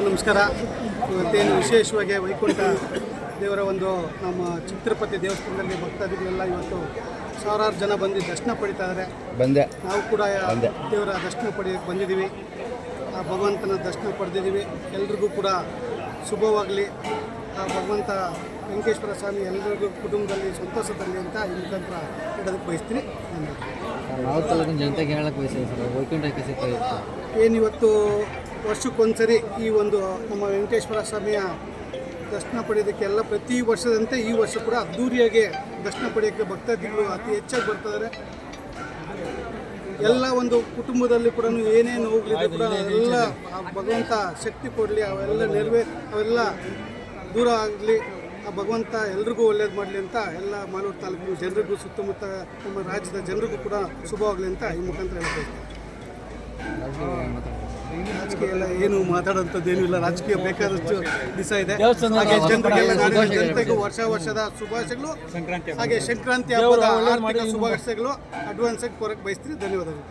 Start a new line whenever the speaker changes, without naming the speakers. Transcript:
ನಮಸ್ಕಾರ. ಇವತ್ತೇನು ವಿಶೇಷವಾಗಿ ವೈಕುಂಠ ದೇವರ ಒಂದು ನಮ್ಮ ಚಿತ್ರಪತಿ ದೇವಸ್ಥಾನದಲ್ಲಿ ಭಕ್ತಾದಿಗಳೆಲ್ಲ ಇವತ್ತು ಸಾವಿರಾರು ಜನ ಬಂದು ದರ್ಶನ ಪಡಿತಾ ಇದ್ದಾರೆ
ಬಂದೆ.
ನಾವು ಕೂಡ ದೇವರ ದರ್ಶನ ಪಡೆಯೋಕ್ಕೆ ಬಂದಿದ್ದೀವಿ. ಆ ಭಗವಂತನ ದರ್ಶನ ಪಡೆದಿದ್ದೀವಿ. ಎಲ್ರಿಗೂ ಕೂಡ ಶುಭವಾಗಲಿ. ಆ ಭಗವಂತ ವೆಂಕಟೇಶ್ವರ ಸ್ವಾಮಿ ಎಲ್ಲರಿಗೂ ಕುಟುಂಬದಲ್ಲಿ ಸಂತೋಷದಲ್ಲಿ ಅಂತ ಈ ಮುಖಾಂತರ ಹೇಳೋದಕ್ಕೆ ಬಯಸ್ತೀನಿ. ಧನ್ಯವಾದ
ನಾವು ತಾಲೂಕಿನ ಜನತೆಗೆ ಹೇಳಕ್ಕೆ ಬಯಸ್ತೀವಿ ಸರ್. ವೈಕುಂಠಕ್ಕೆ ಏನು
ಏನಿವತ್ತು ವರ್ಷಕ್ಕೊಂದ್ಸರಿ ಈ ಒಂದು ನಮ್ಮ ವೆಂಕಟೇಶ್ವರ ಸ್ವಾಮಿಯ ದರ್ಶನ ಪಡೆಯೋದಕ್ಕೆಲ್ಲ ಪ್ರತಿ ವರ್ಷದಂತೆ ಈ ವರ್ಷ ಕೂಡ ಅದ್ದೂರಿಯಾಗಿ ದರ್ಶನ ಪಡೆಯೋಕ್ಕೆ ಭಕ್ತಾದಿಗಳು ಅತಿ ಹೆಚ್ಚಾಗಿ ಬರ್ತಾರೆ ಎಲ್ಲ ಒಂದು ಕುಟುಂಬದಲ್ಲಿ ಕೂಡ ಏನೇನು ನೋವುಗಳಿದೆ ಕೂಡ ಎಲ್ಲ ಆ ಭಗವಂತ ಶಕ್ತಿ ಕೊಡಲಿ ಅವೆಲ್ಲ ನೆರವೇ ಅವೆಲ್ಲ ದೂರ ಆಗಲಿ ಆ ಭಗವಂತ ಎಲ್ರಿಗೂ ಒಳ್ಳೇದು ಮಾಡಲಿ ಅಂತ ಎಲ್ಲ ಮಾಲೂರು ತಾಲೂಕಿನ ಜನರಿಗೂ ಸುತ್ತಮುತ್ತ ನಮ್ಮ ರಾಜ್ಯದ ಜನರಿಗೂ ಕೂಡ ಶುಭವಾಗಲಿ ಅಂತ ಈ ಮುಖಾಂತರ ಹೇಳ್ತಾ ರಾಜಕೀಯ ಎಲ್ಲ ಏನು ಮಾತಾಡೋಂಥದ್ದು ಏನೂ ಇಲ್ಲ. ರಾಜಕೀಯ ಬೇಕಾದಷ್ಟು ದಿವಸ ಇದೆ. ಹಾಗೆ ಜನರಿಗೆಲ್ಲ ನಾಡಿನ ಜನತೆಗೂ ವರ್ಷ ವರ್ಷದ ಶುಭಾಶಯಗಳು. ಹಾಗೆ ಸಂಕ್ರಾಂತಿ ಹಬ್ಬದ ಶುಭಾಶಯಗಳು. ಅಡ್ವಾನ್ಸ್ ಆಗಿ ಕೊರಕ್ಕೆ ಬಯಸ್ತೀನಿ. ಧನ್ಯವಾದಗಳು.